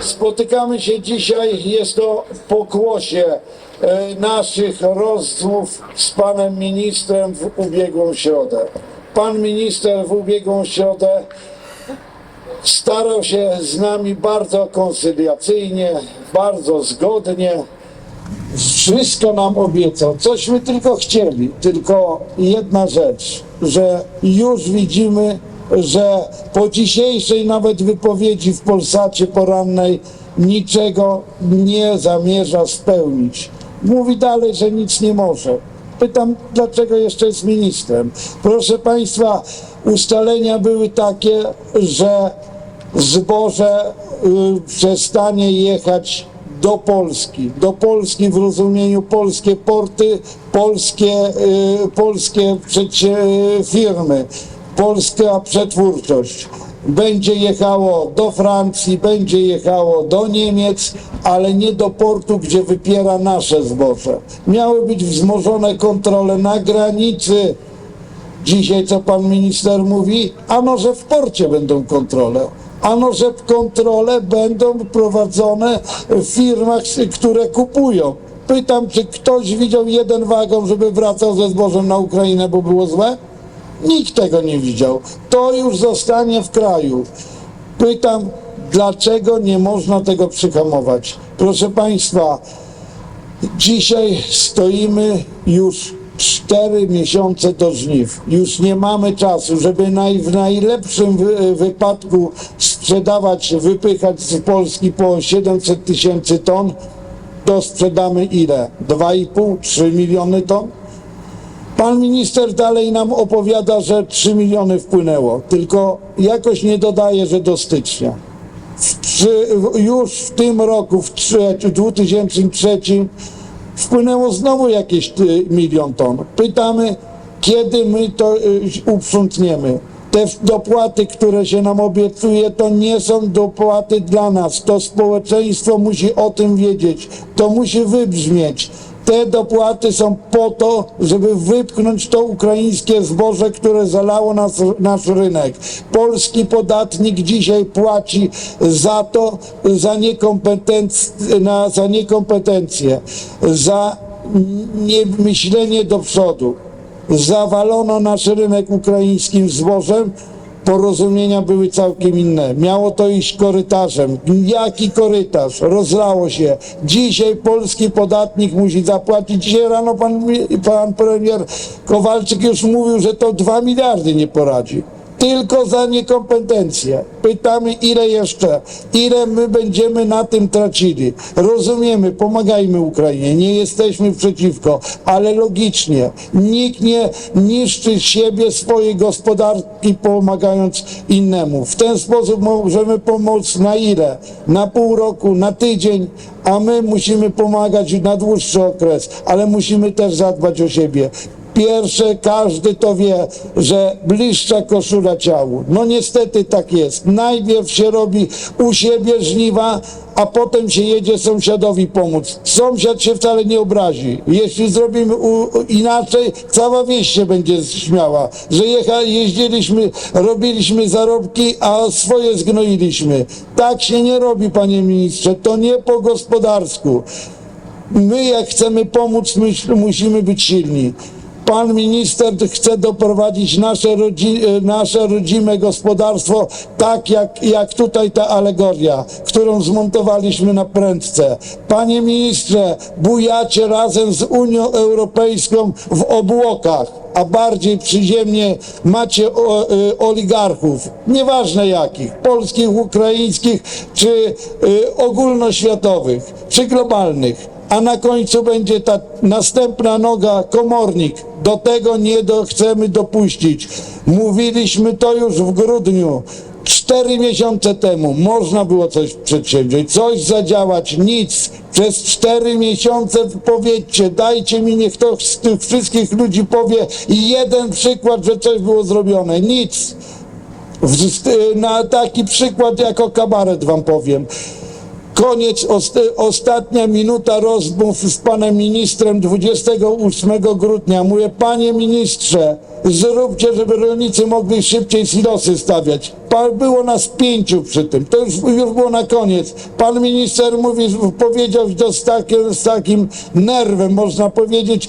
Spotykamy się dzisiaj, jest to pokłosie e, naszych rozmów z panem ministrem w ubiegłą środę. Pan minister w ubiegłą środę starał się z nami bardzo koncyliacyjnie, bardzo zgodnie. Wszystko nam obiecał, cośmy tylko chcieli. Tylko jedna rzecz, że już widzimy, że po dzisiejszej nawet wypowiedzi w Polsacie porannej niczego nie zamierza spełnić. Mówi dalej, że nic nie może. Pytam, dlaczego jeszcze jest ministrem? Proszę Państwa, ustalenia były takie, że zboże y, przestanie jechać do Polski. Do Polski w rozumieniu polskie porty, polskie, y, polskie przecie, firmy, polska przetwórczość. Będzie jechało do Francji, będzie jechało do Niemiec, ale nie do portu, gdzie wypiera nasze zboże. Miały być wzmożone kontrole na granicy Dzisiaj co pan minister mówi? Ano, że w porcie będą kontrole. Ano, że kontrole będą prowadzone w firmach, które kupują. Pytam, czy ktoś widział jeden wagon, żeby wracał ze zbożem na Ukrainę, bo było złe? Nikt tego nie widział. To już zostanie w kraju. Pytam, dlaczego nie można tego przyhamować? Proszę Państwa, Dzisiaj stoimy już cztery miesiące do żniw. Już nie mamy czasu, żeby naj, w najlepszym wy, wypadku sprzedawać, wypychać z Polski po 700 tysięcy ton. To sprzedamy ile? 2,5-3 miliony ton? Pan minister dalej nam opowiada, że 3 miliony wpłynęło, tylko jakoś nie dodaje, że do stycznia. W, już w tym roku, w trze- 2003, wpłynęło znowu jakieś y, milion ton. Pytamy, kiedy my to y, uprzątniemy. Te dopłaty, które się nam obiecuje, to nie są dopłaty dla nas. To społeczeństwo musi o tym wiedzieć. To musi wybrzmieć. Te dopłaty są po to, żeby wypchnąć to ukraińskie zboże, które zalało nas, nasz rynek. Polski podatnik dzisiaj płaci za to, za, niekompetenc- na, za niekompetencje, za niemyślenie do przodu. Zawalono nasz rynek ukraińskim zbożem, porozumienia były całkiem inne. Miało to iść korytarzem. Jaki korytarz? Rozlało się. Dzisiaj polski podatnik musi zapłacić. Dzisiaj rano pan, pan premier Kowalczyk już mówił, że to 2 miliardy nie poradzi. Tylko za niekompetencje. Pytamy, ile jeszcze, ile my będziemy na tym tracili. Rozumiemy, pomagajmy Ukrainie, nie jesteśmy przeciwko, ale logicznie. Nikt nie niszczy siebie, swojej gospodarki, pomagając innemu. W ten sposób możemy pomóc na ile? Na pół roku, na tydzień, a my musimy pomagać na dłuższy okres, ale musimy też zadbać o siebie. Pierwsze, każdy to wie, że bliższa koszula ciału. No niestety tak jest. Najpierw się robi u siebie żniwa, a potem się jedzie sąsiadowi pomóc. Sąsiad się wcale nie obrazi. Jeśli zrobimy u, inaczej, cała wieś się będzie śmiała, że jecha, jeździliśmy, robiliśmy zarobki, a swoje zgnoiliśmy. Tak się nie robi, panie ministrze. To nie po gospodarsku. My, jak chcemy pomóc, myśl, musimy być silni. Pan minister chce doprowadzić nasze, rodzi, e, nasze rodzime gospodarstwo tak, jak, jak tutaj ta alegoria, którą zmontowaliśmy na prędce. Panie ministrze, bujacie razem z Unią Europejską w obłokach, a bardziej przyziemnie macie o, y, oligarchów, nieważne jakich, polskich, ukraińskich, czy y, ogólnoświatowych, czy globalnych a na końcu będzie ta następna noga, komornik. Do tego nie do, chcemy dopuścić. Mówiliśmy to już w grudniu. Cztery miesiące temu można było coś przedsięwziąć, coś zadziałać, nic. Przez cztery miesiące powiedzcie, dajcie mi, niech to z tych wszystkich ludzi powie jeden przykład, że coś było zrobione. Nic. Na taki przykład jako kabaret wam powiem. Koniec, ost, ostatnia minuta rozmów z panem ministrem 28 grudnia. Mówię, panie ministrze, zróbcie, żeby rolnicy mogli szybciej silosy stawiać. Pa- Było nas pięciu przy tym. To już, już było na koniec. Pan minister mówi, powiedział to z, takim, z takim nerwem, można powiedzieć,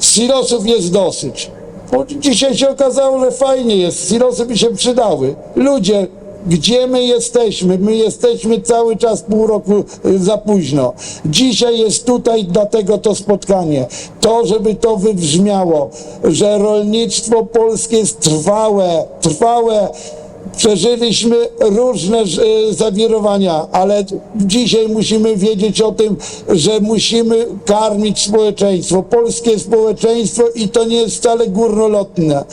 silosów jest dosyć. Bo dzisiaj się okazało, że fajnie jest, silosy by się przydały. Ludzie, gdzie my jesteśmy? My jesteśmy cały czas pół roku y, za późno. Dzisiaj jest tutaj dlatego to spotkanie. To, żeby to wybrzmiało, że rolnictwo polskie jest trwałe, trwałe. Przeżyliśmy różne e, zawirowania, ale dzisiaj musimy wiedzieć o tym, że musimy karmić społeczeństwo, polskie społeczeństwo i to nie jest wcale górnolotne.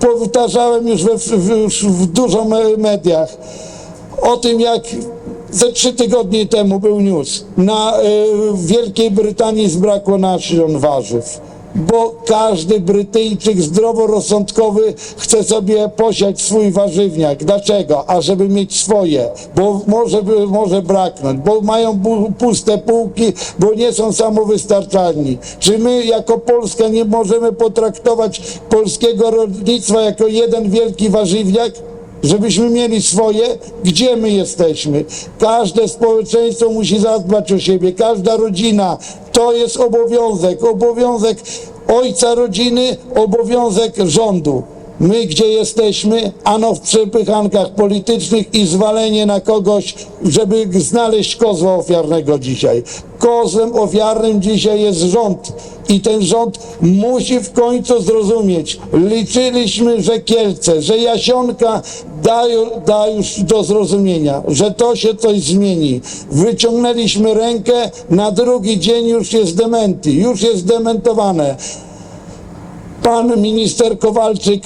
Powtarzałem już w, już w dużo me- mediach o tym, jak ze trzy tygodnie temu był news. Na, y, Wielkiej Brytanii zbrakło nasion warzyw, bo każdy Brytyjczyk zdroworozsądkowy chce sobie posiać swój warzywniak. Dlaczego? A żeby mieć swoje, bo może, może braknąć, bo mają puste półki, bo nie są samowystarczalni. Czy my jako Polska nie możemy potraktować polskiego rolnictwa jako jeden wielki warzywniak? Żebyśmy mieli swoje, gdzie my jesteśmy. Każde społeczeństwo musi zadbać o siebie, każda rodzina. To jest obowiązek, obowiązek ojca rodziny, obowiązek rządu. My gdzie jesteśmy? Ano w przepychankach politycznych i zwalenie na kogoś, żeby znaleźć kozła ofiarnego dzisiaj. Kozłem ofiarnym dzisiaj jest rząd i ten rząd musi w końcu zrozumieć. Liczyliśmy, że Kielce, że Jasionka dają, da już do zrozumienia, że to się coś zmieni. Wyciągnęliśmy rękę, na drugi dzień już jest dementi, już jest dementowane. Pan minister Kowalczyk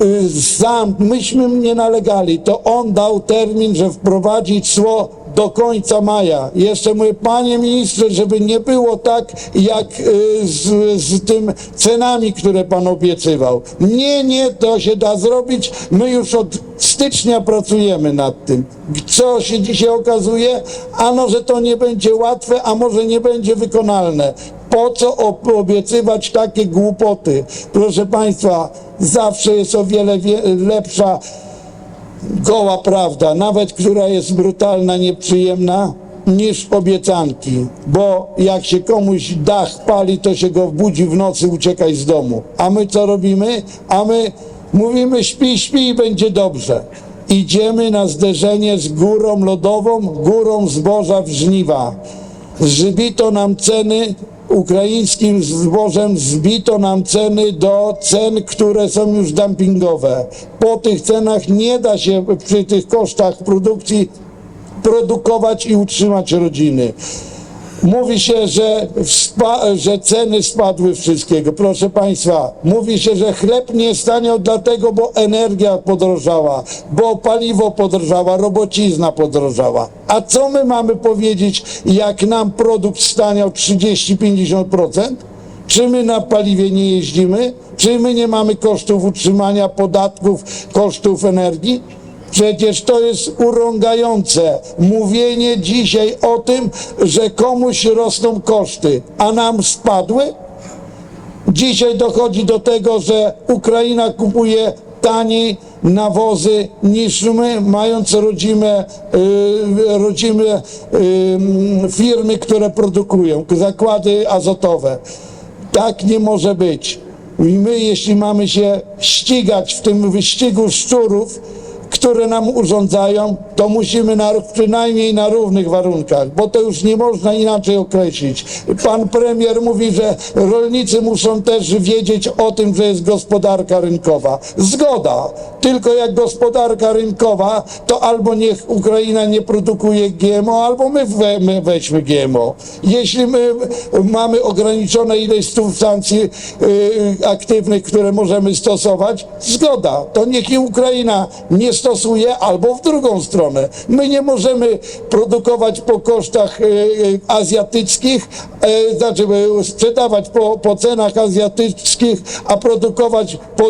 y, sam, myśmy nie nalegali, to on dał termin, że wprowadzi cło do końca maja. Jeszcze mówię, panie ministrze, żeby nie było tak jak y, z, z tym cenami, które pan obiecywał. Nie, nie, to się da zrobić. My już od stycznia pracujemy nad tym. Co się dzisiaj okazuje? Ano, że to nie będzie łatwe, a może nie będzie wykonalne. Po co ob- obiecywać takie głupoty? Proszę Państwa, zawsze jest o wiele wie- lepsza goła prawda, nawet która jest brutalna, nieprzyjemna, niż obiecanki. Bo jak się komuś dach pali, to się go budzi w nocy, uciekaj z domu. A my co robimy? A my mówimy śpi, śpi i będzie dobrze. Idziemy na zderzenie z górą lodową, górą zboża w żniwa. Zbito nam ceny ukraińskim zbożem zbito nam ceny do cen, które są już dumpingowe. Po tych cenach nie da się przy tych kosztach produkcji produkować i utrzymać rodziny. Mówi się, że, że ceny spadły wszystkiego. Proszę Państwa, mówi się, że chleb nie staniał dlatego, bo energia podrożała, bo paliwo podrożała, robocizna podrożała. A co my mamy powiedzieć, jak nam produkt staniał 30-50%? Czy my na paliwie nie jeździmy? Czy my nie mamy kosztów utrzymania, podatków, kosztów energii? Przecież to jest urągające mówienie dzisiaj o tym, że komuś rosną koszty, a nam spadły. Dzisiaj dochodzi do tego, że Ukraina kupuje taniej nawozy niż my, mając rodzime, y, rodzime y, firmy, które produkują, zakłady azotowe. Tak nie może być. I my, jeśli mamy się ścigać w tym wyścigu szczurów, które nam urządzają, to musimy na, przynajmniej na równych warunkach, bo to już nie można inaczej określić. Pan premier mówi, że rolnicy muszą też wiedzieć o tym, że jest gospodarka rynkowa. Zgoda, tylko jak gospodarka rynkowa, to albo niech Ukraina nie produkuje GMO, albo my, we, my weźmy GMO. Jeśli my mamy ograniczone ilość substancji y, aktywnych, które możemy stosować, zgoda, to niech i Ukraina nie stosuje, albo w drugą stronę. My nie możemy produkować po kosztach y, y, azjatyckich, y, znaczy sprzedawać po, po cenach azjatyckich, a produkować po,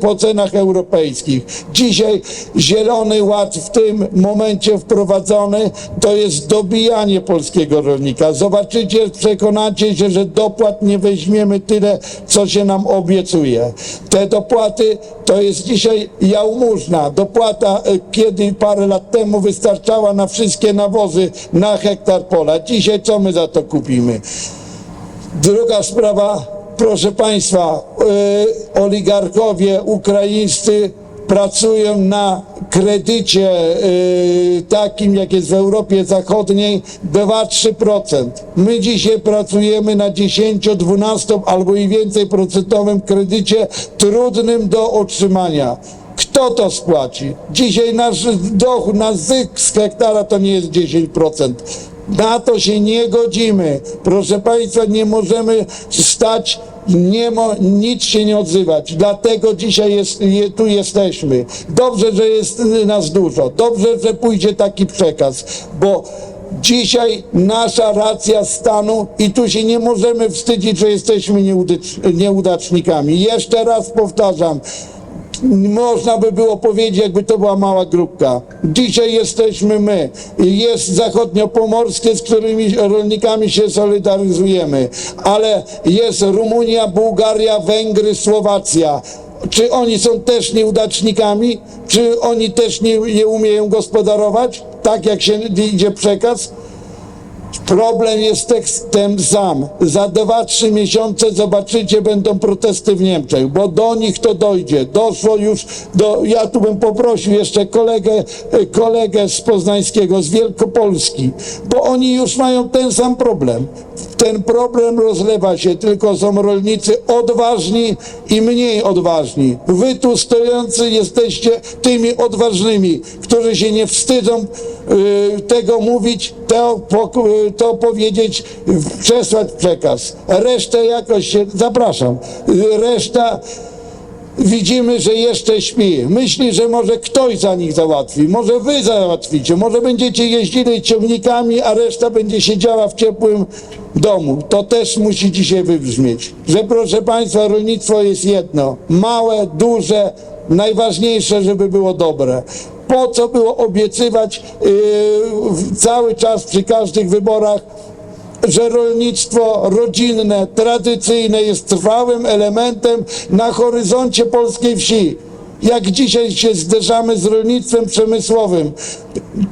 po cenach europejskich. Dzisiaj Zielony Ład w tym momencie wprowadzony to jest dobijanie polskiego rolnika. Zobaczycie, przekonacie się, że dopłat nie weźmiemy tyle, co się nam obiecuje. Te dopłaty to jest dzisiaj jałmużna. Dopłata, e, kiedy parę lat temu wystarczała na wszystkie nawozy na hektar pola. Dzisiaj co my za to kupimy? Druga sprawa, proszę Państwa, y, oligarchowie ukraińscy pracują na kredycie y, takim, jak jest w Europie Zachodniej, 2-3%. My dzisiaj pracujemy na 10, 12 albo i więcej procentowym kredycie trudnym do otrzymania. Kto to spłaci? Dzisiaj nasz dochód, nasz zysk z hektara to nie jest 10%. Na to się nie godzimy. Proszę Państwa, nie możemy stać, nie mo, nic się nie odzywać. Dlatego dzisiaj jest, je, tu jesteśmy. Dobrze, że jest nas dużo. Dobrze, że pójdzie taki przekaz, bo dzisiaj nasza racja stanu i tu się nie możemy wstydzić, że jesteśmy nieudacz, nieudacznikami. Jeszcze raz powtarzam, można by było powiedzieć, jakby to była mała grupka. Dzisiaj jesteśmy my. Jest zachodniopomorskie, z którymi rolnikami się solidaryzujemy, ale jest Rumunia, Bułgaria, Węgry, Słowacja. Czy oni są też nieudacznikami? Czy oni też nie, nie umieją gospodarować? Tak jak się idzie przekaz? Problem jest tekstem sam. Za 2-3 miesiące zobaczycie, będą protesty w Niemczech, bo do nich to dojdzie. Doszło już do. Ja tu bym poprosił jeszcze kolegę, e, kolegę z Poznańskiego, z Wielkopolski, bo oni już mają ten sam problem. Ten problem rozlewa się, tylko są rolnicy odważni i mniej odważni. Wy tu stojący jesteście tymi odważnymi, którzy się nie wstydzą y, tego mówić, to, po, to powiedzieć, przesłać przekaz. Resztę jakoś się, zapraszam, Y, reszta widzimy, że jeszcze śpi. Myśli, że może ktoś za nich załatwi, może wy załatwicie, może będziecie jeździli ciągnikami, a reszta będzie siedziała w ciepłym domu. To też musi dzisiaj wybrzmieć, że proszę Państwa, rolnictwo jest jedno, małe, duże, najważniejsze, żeby było dobre. Po co było obiecywać yy, cały czas przy każdych wyborach że rolnictwo rodzinne, tradycyjne jest trwałym elementem na horyzoncie polskiej wsi. Jak dzisiaj się zderzamy z rolnictwem przemysłowym,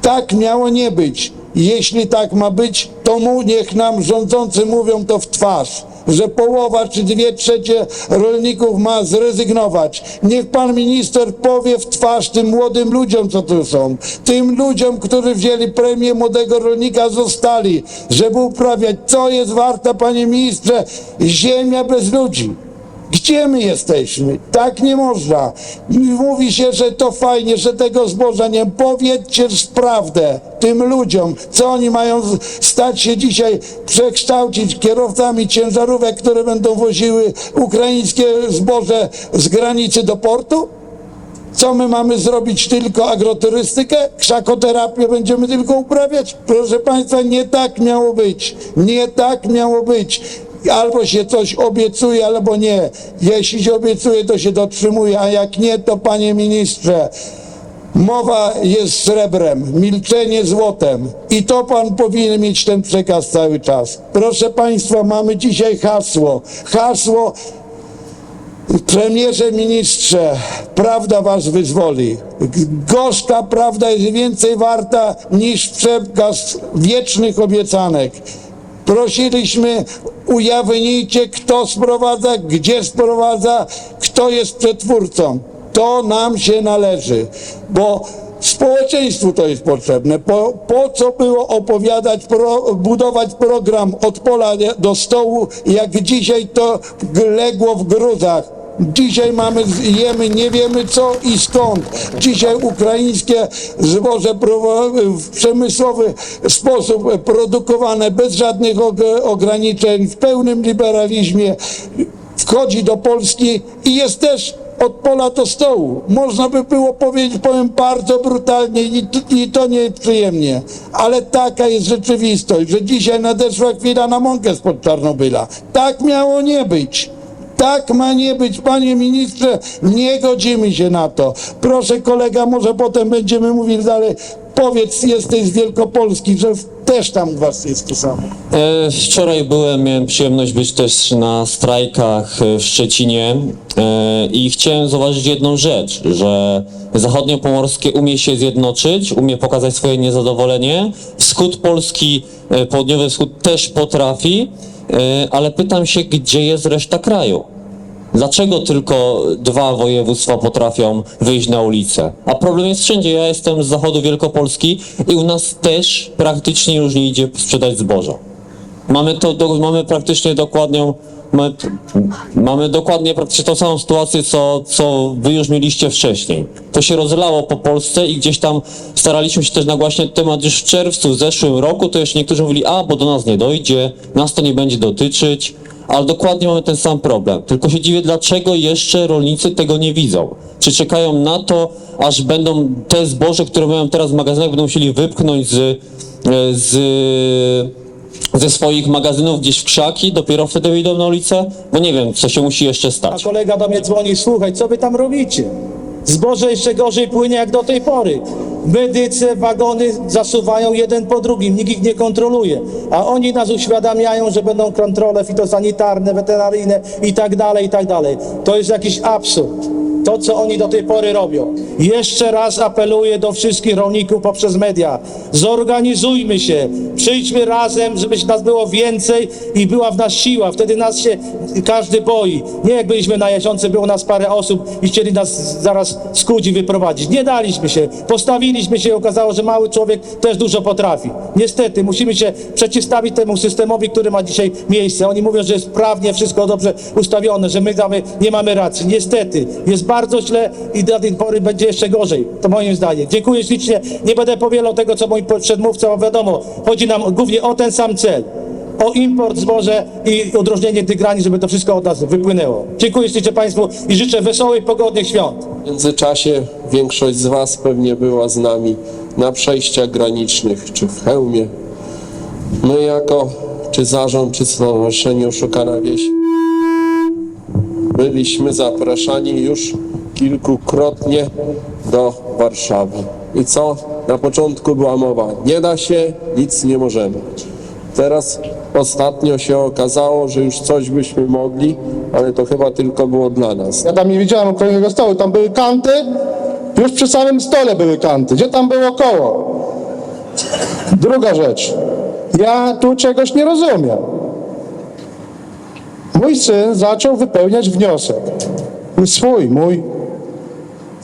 tak miało nie być. Jeśli tak ma być, to mu niech nam rządzący mówią to w twarz, że połowa czy dwie trzecie rolników ma zrezygnować. Niech pan minister powie w twarz tym młodym ludziom, co tu są. Tym ludziom, którzy wzięli premię młodego rolnika, zostali, żeby uprawiać. Co jest warta, panie ministrze, ziemia bez ludzi. Gdzie my jesteśmy? Tak nie można. Mówi się, że to fajnie, że tego zboża nie. Powiedzcie prawdę tym ludziom, co oni mają stać się dzisiaj, przekształcić kierowcami ciężarówek, które będą woziły ukraińskie zboże z granicy do portu? Co my mamy zrobić? Tylko agroturystykę? Krzakoterapię będziemy tylko uprawiać? Proszę Państwa, nie tak miało być. Nie tak miało być. Albo się coś obiecuje, albo nie. Jeśli się obiecuje, to się dotrzymuje, a jak nie, to panie ministrze, mowa jest srebrem, milczenie złotem. I to pan powinien mieć ten przekaz cały czas. Proszę Państwa, mamy dzisiaj hasło. Hasło Premierze, ministrze, prawda was wyzwoli. Gorzka prawda jest więcej warta niż przekaz wiecznych obiecanek. Prosiliśmy, ujawnijcie, kto sprowadza, gdzie sprowadza, kto jest przetwórcą. To nam się należy, bo społeczeństwu to jest potrzebne. Po, po co było opowiadać, pro, budować program od pola do stołu, jak dzisiaj to legło w gruzach. Dzisiaj mamy, jemy, nie wiemy co i skąd. Dzisiaj ukraińskie zboże w przemysłowy sposób produkowane bez żadnych og- ograniczeń, w pełnym liberalizmie wchodzi do Polski i jest też od pola do stołu. Można by było powiedzieć, powiem bardzo brutalnie i, i to nieprzyjemnie, ale taka jest rzeczywistość, że dzisiaj nadeszła chwila na mąkę spod Czarnobyla. Tak miało nie być. Tak ma nie być, panie ministrze, nie godzimy się na to. Proszę kolega, może potem będziemy mówili dalej. Powiedz, jesteś z Wielkopolski, że też tam was jest to samo. E, Wczoraj byłem, miałem przyjemność być też na strajkach e, w Szczecinie e, i chciałem zauważyć jedną rzecz, że zachodniopomorskie umie się zjednoczyć, umie pokazać swoje niezadowolenie. Wschód Polski, e, południowy wschód też potrafi, e, ale pytam się, gdzie jest reszta kraju? Dlaczego tylko dwa województwa potrafią wyjść na ulicę? A problem jest wszędzie. Ja jestem z zachodu Wielkopolski i u nas też praktycznie już nie idzie sprzedać zboża. Mamy to, do, mamy praktycznie dokładnie, mamy, mamy dokładnie praktycznie tą samą sytuację, co, co wy już mieliście wcześniej. To się rozlało po Polsce i gdzieś tam staraliśmy się też nagłaśniać temat już w czerwcu w zeszłym roku, to jeszcze niektórzy mówili, a bo do nas nie dojdzie, nas to nie będzie dotyczyć, ale dokładnie mamy ten sam problem. Tylko się dziwię, dlaczego jeszcze rolnicy tego nie widzą. Czy czekają na to, aż będą te zboże, które mają teraz w magazynach, będą musieli wypchnąć z, z ze swoich magazynów gdzieś w krzaki, dopiero wtedy wyjdą na ulicę? Bo nie wiem, co się musi jeszcze A stać. kolega do mnie dzwoni, słuchaj, co wy tam robicie? Zboże jeszcze gorzej płynie jak do tej pory. Medycy wagony zasuwają jeden po drugim, nikt ich nie kontroluje. A oni nas uświadamiają, że będą kontrole fitosanitarne, weterynaryjne i tak dalej, i tak dalej. To jest jakiś absurd. To, co oni do tej pory robią. Jeszcze raz apeluję do wszystkich rolników poprzez media. Zorganizujmy się, przyjdźmy razem, żeby nas było więcej i była w nas siła. Wtedy nas się każdy boi. Nie jak byliśmy na jeżdżące, było nas parę osób i chcieli nas zaraz skuć i wyprowadzić. Nie daliśmy się. Postawiliśmy się i okazało, że mały człowiek też dużo potrafi. Niestety, musimy się przeciwstawić temu systemowi, który ma dzisiaj miejsce. Oni mówią, że jest prawnie wszystko dobrze ustawione, że my damy, nie mamy racji. Niestety, jest bardzo źle i do tej pory będzie jeszcze gorzej. To moim zdaniem. Dziękuję ślicznie. Nie będę powielał tego, co mój przedmówca, wiadomo, chodzi nam głównie o ten sam cel. O import zboże i udrożnienie tych granic, żeby to wszystko od nas wypłynęło. Dziękuję ślicznie Państwu i życzę wesołych, pogodnych świąt. W międzyczasie większość z Was pewnie była z nami na przejściach granicznych czy w hełmie. My jako czy zarząd, czy Stowarzyszenie Oszukana Wieś byliśmy zapraszani już kilkukrotnie do Warszawy. I co? Na początku była mowa, nie da się, nic nie możemy. Teraz ostatnio się okazało, że już coś byśmy mogli, ale to chyba tylko było dla nas. Ja tam nie widziałem okrągłego stołu, tam były kanty, już przy samym stole były kanty. Gdzie tam było koło? Druga rzecz. Ja tu czegoś nie rozumiem. Mój syn zaczął wypełniać wniosek. Swój, mój.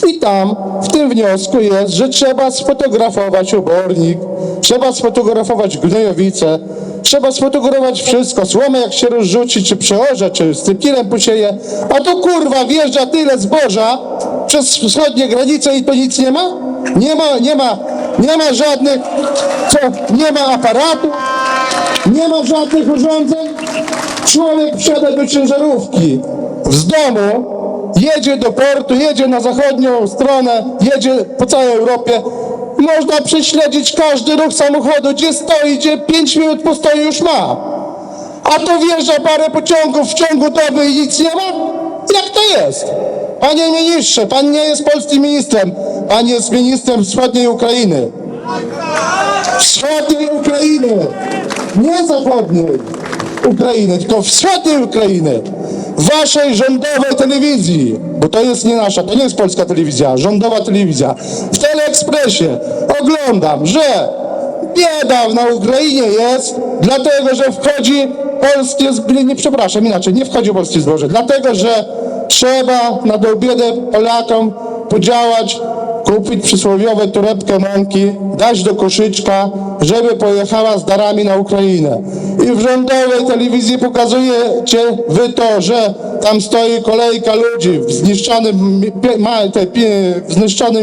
I tam w tym wniosku jest, że trzeba sfotografować obornik, trzeba sfotografować gnojowice, trzeba sfotografować wszystko, słomę jak się rozrzuci, czy przeorze, czy z tym kilem posieje, a tu kurwa wjeżdża tyle zboża przez wschodnie granice i to nic nie ma? Nie ma, nie ma, nie ma żadnych, co, nie ma aparatu, nie ma żadnych urządzeń. Człowiek wsiada do ciężarówki z domu, jedzie do portu, jedzie na zachodnią stronę, jedzie po całej Europie. Można prześledzić każdy ruch samochodu, gdzie stoi, gdzie 5 minut postoju już ma. A to wjeżdża parę pociągów w ciągu doby i nic nie ma? Jak to jest? Panie ministrze, pan nie jest polskim ministrem, pan jest ministrem wschodniej Ukrainy. Wschodniej Ukrainy, nie zachodniej Ukrainy, tylko wschodniej Ukrainy. Waszej rządowej telewizji, bo to jest nie nasza, to nie jest polska telewizja, rządowa telewizja. W Teleekspresie oglądam, że bieda na Ukrainie jest, dlatego że wchodzi polskie zboże, nie przepraszam, inaczej, nie wchodzi polskie zboże, dlatego że trzeba na tą biedę Polakom podziałać, kupić przysłowiowe torebkę mąki, dać do koszyczka, żeby pojechała z darami na Ukrainę. I w rządowej telewizji pokazujecie wy to, że tam stoi kolejka ludzi w zniszczonym, w zniszczonym